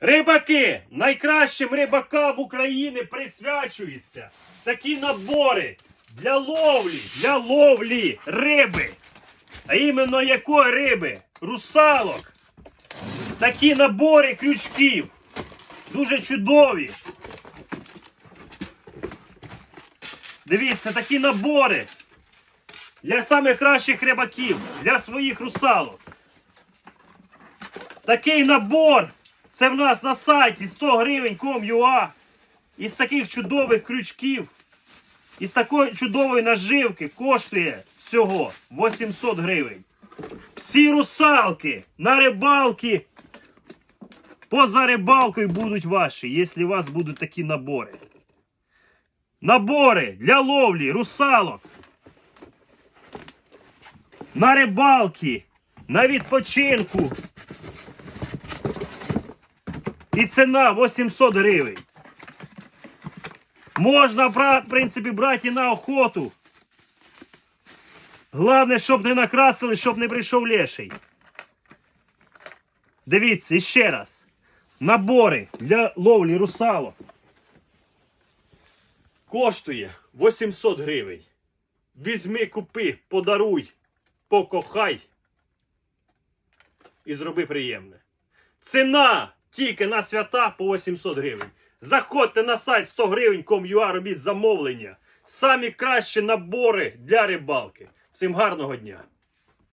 Рибаки! Найкращим рибакам України присвячуються такі набори для ловлі, для ловлі риби. А іменно якої риби? Русалок. Такі набори крючків. Дуже чудові. Дивіться, такі набори для самих кращих рибаків, для своїх русалок. Такий набор. Це в нас на сайті 100 гривень com.ua. Із таких чудових крючків, із такої чудової наживки коштує всього 800 гривень. Всі русалки на рибалки поза рибалкою будуть ваші, якщо у вас будуть такі набори. Набори для ловлі русалок. На рибалки, на відпочинку. І ціна 800 гривень. Можна, в принципі, брати і на охоту. Головне, щоб не накрасили, щоб не прийшов леший. Дивіться, іще раз. Набори для ловлі русалок. Коштує 800 гривень. Візьми, купи, подаруй, покохай і зроби приємне. Ціна тільки на свята по 800 гривень. Заходьте на сайт 100 гривень com.ua, робіть замовлення. Самі кращі набори для рибалки. Всім гарного дня!